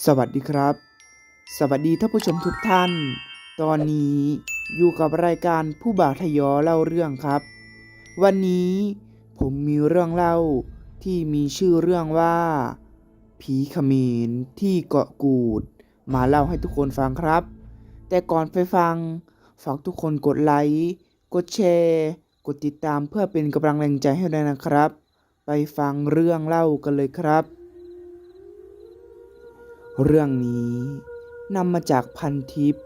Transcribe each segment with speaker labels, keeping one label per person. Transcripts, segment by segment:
Speaker 1: สวัสดีครับ สวัสดีท่านผู้ชมทุกท่าน ตอนนี้อยู่กับรายการผู้บ่าวทยอเล่าเรื่องครับ วันนี้ผมมีเรื่องเล่าที่มีชื่อเรื่องว่า ผีขมรที่เกาะกูด มาเล่าให้ทุกคนฟังครับ แต่ก่อนไปฟัง ฝากทุกคนกดไลค์กดแชร์ กดติดตามเพื่อเป็นกำลังแรงใจให้ด้วยนะครับ ไปฟังเรื่องเล่ากันเลยครับ เรื่องนี้นำมาจากพันทิป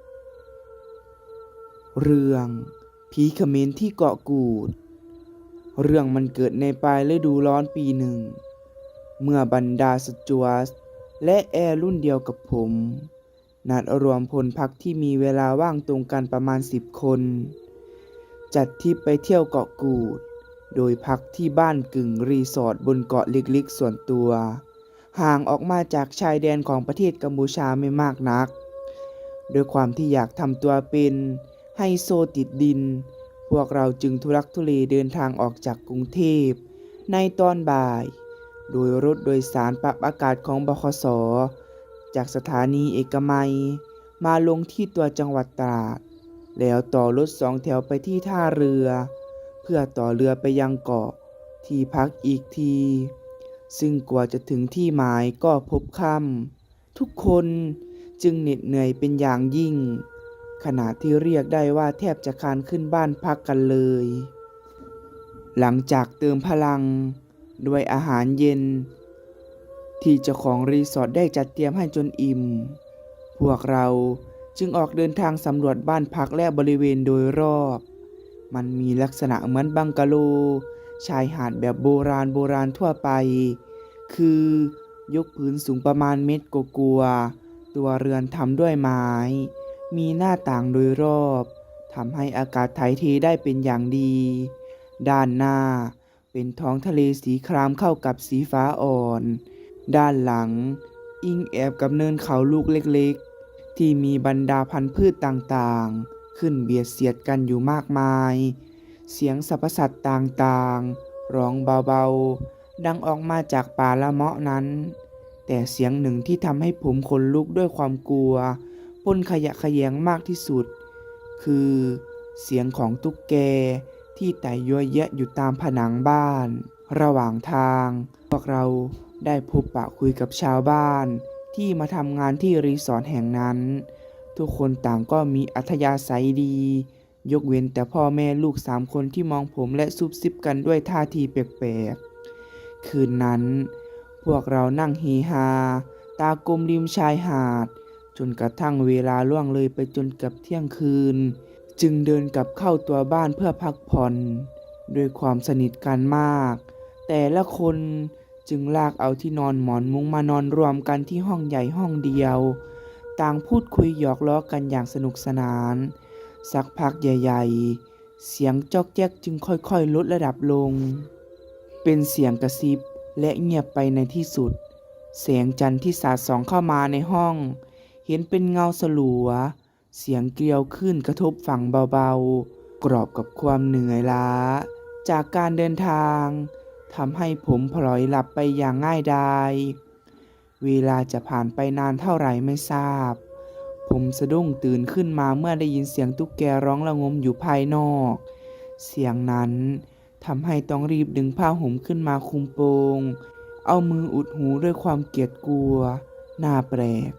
Speaker 1: เรื่องผีเขมรที่เกาะกูด เรื่องมันเกิดในปลายฤดูร้อนปีหนึ่ง เมื่อบรรดาสจวตและแอร์รุ่นเดียวกับผม นัดรวมพลพักที่มีเวลาว่างตรงกันประมาณสิบคน จัดทริปไปเที่ยวเกาะกูด โดยพักที่บ้านกึ่งรีสอร์ทบนเกาะเล็กๆส่วนตัว ห่างออกมาจากชายแดนของประเทศกัมพูชาไม่มากนัก โดยความที่อยากทำตัวเป็นไฮโซติดดิน พวกเราจึงทุรักทุเลเดินทางออกจากกรุงเทพ ในตอนบ่าย โดยรถโดยสารปรับอากาศของบคส จากสถานีเอกมัย มาลงที่ตัวจังหวัดตราด แล้วต่อรถสองแถวไปที่ท่าเรือ เพื่อต่อเรือไปยังเกาะที่พักอีกที ซึ่งกว่าจะถึงที่หมายก็พบค่ำทุกคนจึงเหน็ดเหนื่อยเป็นอย่างยิ่ง ขณะที่เรียกได้ว่าแทบจะคานขึ้นบ้านพักกันเลย หลังจากเติมพลัง ด้วยอาหารเย็น ที่เจ้าของรีสอร์ทได้จัดเตรียมให้จนอิ่ม พวกเราจึงออกเดินทางสำรวจบ้านพักและบริเวณโดยรอบ มันมีลักษณะเหมือนบังกะโล ชายหาดแบบโบราณโบราณทั่วไป คือยกพื้นสูงประมาณเมตรกลัวาตัวเรือนทำด้วยไม้ มีหน้าต่างโดยรอบทำให้อากาศถ่ายเทได้เป็นอย่างดี ด้านหน้าเป็นท้องทะเลสีครามเข้ากับสีฟ้าอ่อน ด้านหลัง อิงแอบกับเนินเขาลูกเล็กๆ ที่มีบรรดาพันธุ์พืชต่างๆ ขึ้นเบียดเสียดกันอยู่มากมาย เสียงสรรพสัตว์ต่างๆ ร้องเบาๆ ดังออกมาจากป่าละเมาะนั้น แต่เสียงหนึ่งที่ทำให้ผมขนลุกด้วยความกลัวปนขยะขยงมากที่สุด คือเสียงของตุ๊กแกที่ไต่ยัวแยะอยู่ตามผนังบ้าน ระหว่างทาง พวกเราได้พบปะคุยกับชาวบ้าน ที่มาทำงานที่รีสอร์ทแห่งนั้น ทุกคนต่างก็มีอัธยาศัยดี ยกเว้นแต่พ่อแม่ลูกสามคนที่มองผมและซุบซิบกันด้วยท่าทีแปลกๆ คืนนั้น พวกเรานั่งเฮฮา ตากลมริมชายหาด จนกระทั่งเวลาล่วงเลยไปจนกับเที่ยงคืน จึงเดินกลับเข้าตัวบ้านเพื่อพักผ่อน ด้วยความสนิทกันมาก แต่ละคนจึงลากเอาที่นอนหมอนมุ้งมานอนรวมกันที่ห้องใหญ่ห้องเดียว ต่างพูดคุยหยอกล้อกันอย่างสนุกสนาน สักพักใหญ่ๆ เสียงจอกแจ๊กจึงค่อยๆ ลดระดับลง เป็นเสียงกระซิบและเงียบไปในที่สุด แสงจันทร์ที่สาดส่องเข้ามาในห้อง เห็นเป็นเงาสลัว เสียงเกลียวขึ้นกระทบฝั่งเบาๆ กรอบกับความเหนื่อยล้า จากการเดินทางทำให้ผมพลอยหลับไปอย่างง่ายดาย เวลาจะผ่านไปนานเท่าไหร่ไม่ทราบ ผมสะดุ้งตื่นขึ้นมาเมื่อได้ยินเสียงตุ๊กแกร้องระงมอยู่ภายนอก เสียงนั้นทำให้ต้องรีบดึงผ้าห่มขึ้นมาคุมโปง เอามืออุดหูด้วยความเกลียดกลัว น่าแปลก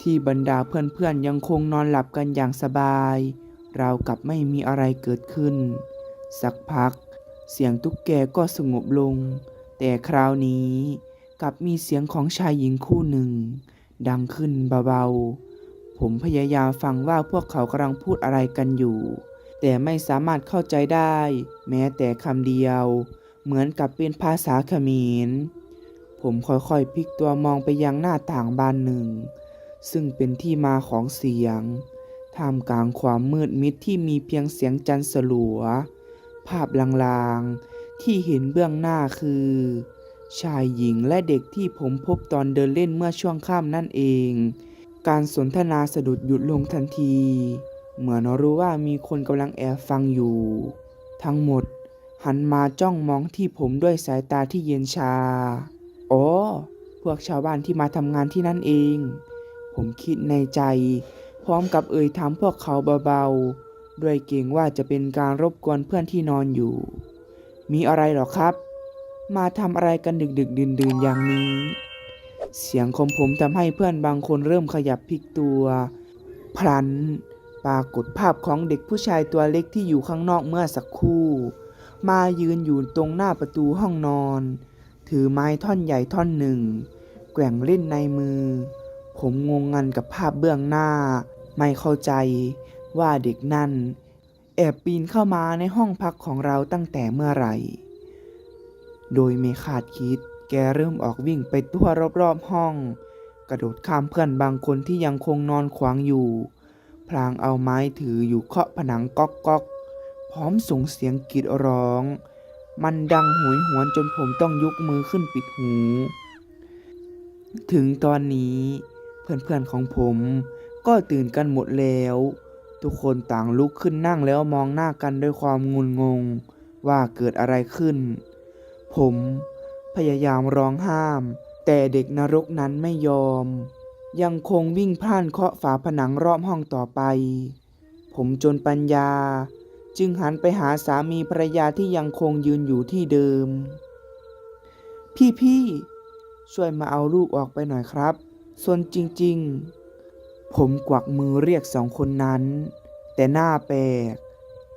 Speaker 1: ที่บรรดาเพื่อนๆยังคงนอนหลับกันอย่างสบาย ราวกับไม่มีอะไรเกิดขึ้น สักพัก เสียงตุ๊กแกก็สงบลง แต่คราวนี้กลับมีเสียงของชายหญิงคู่หนึ่ง ดังขึ้นเบาๆ ผมพยายามฟังว่าพวกเขากำลังพูดอะไรกันอยู่ แต่ไม่สามารถเข้าใจได้ แม้แต่คำเดียว เหมือนกับเป็นภาษาเขมร ผมค่อยๆพลิกตัวมองไปยังหน้าต่างบานหนึ่ง ซึ่งเป็นที่มาของเสียง ท่ามกลางความมืดมิดที่มีเพียงเสียงจันทร์สลัว ภาพลางๆ ที่เห็นเบื้องหน้าคือ ชายหญิงและเด็กที่ผมพบตอนเดินเล่นเมื่อช่วงค่ำนั่นเอง การสนทนาสะดุดหยุดลงทันที เหมือนรู้ว่ามีคนกำลังแอบฟังอยู่ ทั้งหมด หันมาจ้องมองที่ผมด้วยสายตาที่เย็นชา อ๋อ พวกชาวบ้านที่มาทำงานที่นั่นเอง ผมคิดในใจ พร้อมกับเอ่ยถามพวกเขาเบาๆ ด้วยเกรงว่าจะเป็นการรบกวนเพื่อนที่นอนอยู่ มีอะไรหรอครับ มาทำอะไรกันดึกดึกดื่นดื่นๆอย่างนี้ เสียงของผมทำให้เพื่อนบางคนเริ่มขยับพลิกตัว พลัน ปรากฏภาพของเด็กผู้ชายตัวเล็กที่อยู่ข้างนอกเมื่อสักครู่ มายืนอยู่ตรงหน้าประตูห้องนอน ถือไม้ท่อนใหญ่ท่อนหนึ่ง แกว่งเล่นในมือ ผมงงงันกับภาพเบื้องหน้า ไม่เข้าใจว่าเด็กนั่น แอบปีนเข้ามาในห้องพักของเราตั้งแต่เมื่อไหร่ โดยไม่คาดคิด กเริ่มออกวิ่งไปทั่วรอบๆห้อง กระโดดข้ามเพื่อนบางคนที่ยังคงนอนขวางอยู่ พลางเอาไม้ถืออยู่เคาะผนังก๊อกก๊อกพร้อมส่งเสียงกรีดร้อง มันดังโหวยหวนจนผมต้องยกมือขึ้นปิดหู ถึงตอนนี้เพื่อนๆของผมก็ตื่นกันหมดแล้ว ทุกคนต่างลุกขึ้นนั่งแล้วมองหน้ากันด้วยความงุนงงว่าเกิดอะไรขึ้น ผม พยายามร้องห้าม แต่เด็กนรกนั้นไม่ยอม ยังคงวิ่งพล่านเคาะฝาผนังรอบห้องต่อไป ผมจนปัญญา จึงหันไปหาสามีภรรยาที่ยังคงยืนอยู่ที่เดิม พี่ๆช่วยมาเอาลูกออกไปหน่อยครับส่วนจริงๆ ผมกวักมือเรียกสองคนนั้น แต่หน้าแปลก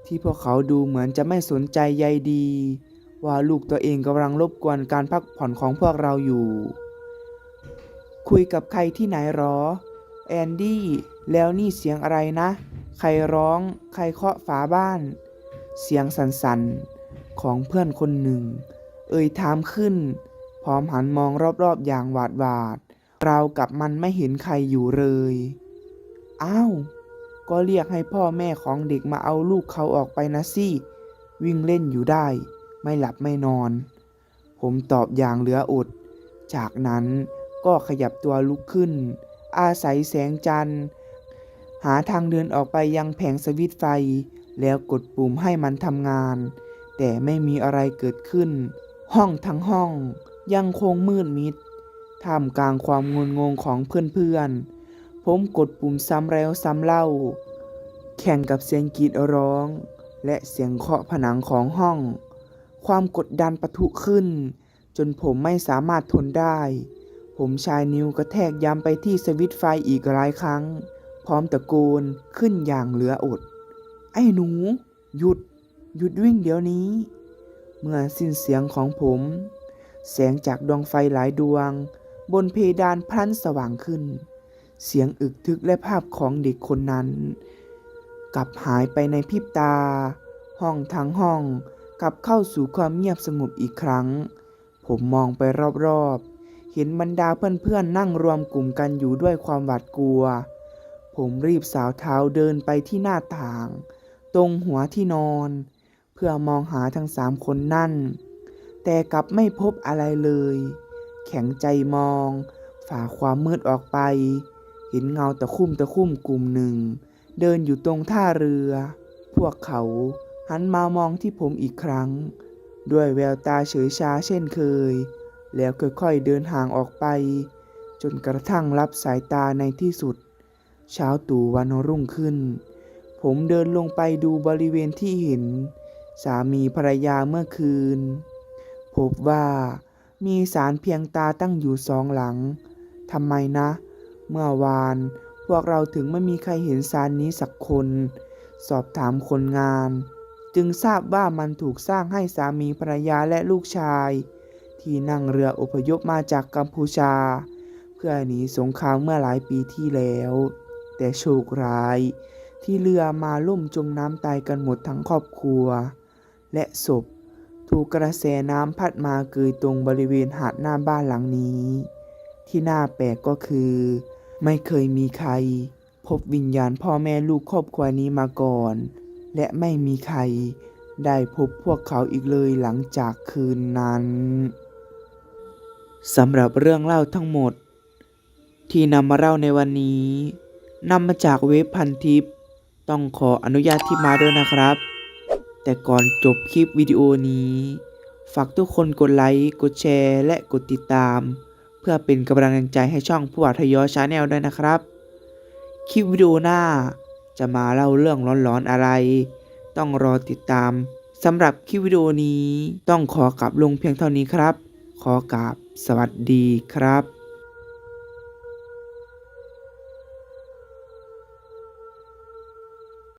Speaker 1: ที่พวกเขาดูเหมือนจะไม่สนใจใยดี ว่าลูกตัวเองกำลังรบกวนการพักผ่อนของพวกเราอยู่ คุยกับใครที่ไหนหรอ แอนดี้ แล้วนี่เสียงอะไรนะ ใครร้อง ใครเคาะฝาบ้าน เสียงสั่นๆ ของเพื่อนคนหนึ่ง เอ่ยถามขึ้น พร้อมหันมองรอบๆอย่างหวาดหวาดราวกับมันไม่เห็นใครอยู่เลย อ้าว ก็เรียกให้พ่อแม่ของเด็กมาเอาลูกเขาออกไปนะสิ วิ่งเล่นอยู่ได้ ไม่หลับไม่นอน ผมตอบอย่างเหลืออด จากนั้นก็ขยับตัวลุกขึ้น อาศัยแสงจันทร์ หาทางเดินออกไปยังแผงสวิตไฟ แล้วกดปุ่มให้มันทำงาน แต่ไม่มีอะไรเกิดขึ้น ห้องทั้งห้องยังคงมืดมิดท่ามกลางความงุนงงของเพื่อนๆ ผมกดปุ่มซ้ำแล้วซ้ำเล่า แข่งกับเสียงกรีดร้อง และเสียงเคาะผนังของห้อง ความกดดันปะทุขึ้น จนผมไม่สามารถทนได้ ผมชายนิ้วกระแทกย้ำไปที่สวิตไฟอีกหลายครั้ง พร้อมตะโกนขึ้นอย่างเหลืออด ไอ้หนู หยุด หยุดวิ่งเดี๋ยวนี้ เมื่อสิ้นเสียงของผม แสงจากดวงไฟหลายดวง บนเพดานพลันสว่างขึ้น เสียงอึกทึกและภาพของเด็กคนนั้น กลับหายไปในพริบตา ห้องทั้งห้อง กลับเข้าสู่ความเงียบสงบอีกครั้ง ผมมองไปรอบๆ เห็นบรรดาเพื่อนๆนั่งรวมกลุ่มกันอยู่ด้วยความหวาดกลัว ผมรีบสาวเท้าเดินไปที่หน้าต่าง ตรงหัวที่นอน เพื่อมองหาทั้งสามคนนั่น แต่กลับไม่พบอะไรเลย แข็งใจมอง ฝ่าความมืดออกไป เห็นเงาตะคุ่มตะคุ่มกลุ่มหนึ่ง เดินอยู่ตรงท่าเรือ พวกเขา หันมามองที่ผมอีกครั้ง ด้วยแววตาเฉยชาเช่นเคย แล้วค่อยๆเดินห่างออกไป จนกระทั่งรับสายตาในที่สุด เช้าตู่วันรุ่งขึ้น ผมเดินลงไปดูบริเวณที่เห็น สามีภรรยาเมื่อคืน พบว่ามีสารเพียงตาตั้งอยู่สองหลังทำไมนะ เมื่อวานพวกเราถึงไม่มีใครเห็นสารนี้สักคน สอบถามคนงาน จึงทราบว่ามันถูกสร้างให้สามีภรรยาและลูกชาย ที่นั่งเรืออพยพมาจากกัมพูชา เพื่อหนีสงครามเมื่อหลายปีที่แล้ว แต่โชคร้าย ที่เรือมาล่มจมน้ำตายกันหมดทั้งครอบครัว และศพถูกกระแสน้ำพัดมาเกยตรงบริเวณหาดหน้าบ้านหลังนี้ ที่น่าแปลกก็คือ ไม่เคยมีใคร พบวิญญาณพ่อแม่ลูกครอบครัวนี้มาก่อน และไม่มีใครได้พบพวกเขาอีกเลยหลังจากคืนนั้นสำหรับเรื่องเล่าทั้งหมด ที่นำมาเล่าในวันนี้นำมาจากเว็บพันทิป ต้องขออนุญาตที่มาด้วยนะครับ แต่ก่อนจบคลิปวิดีโอนี้ ฝากทุกคนกดไลค์ กดแชร์ และกดติดตาม เพื่อเป็นกำลังใจให้ช่องผู้อัธยอชาแนลด้วยนะครับ คลิปวิดีโอหน้า จะมาเล่าเรื่องร้อนๆอะไร ต้องรอติดตามสำหรับคลิปวิดีโอนี้ต้องขอกลับลงเพียงเท่านี้ครับ ขอกราบสวัสดีครับ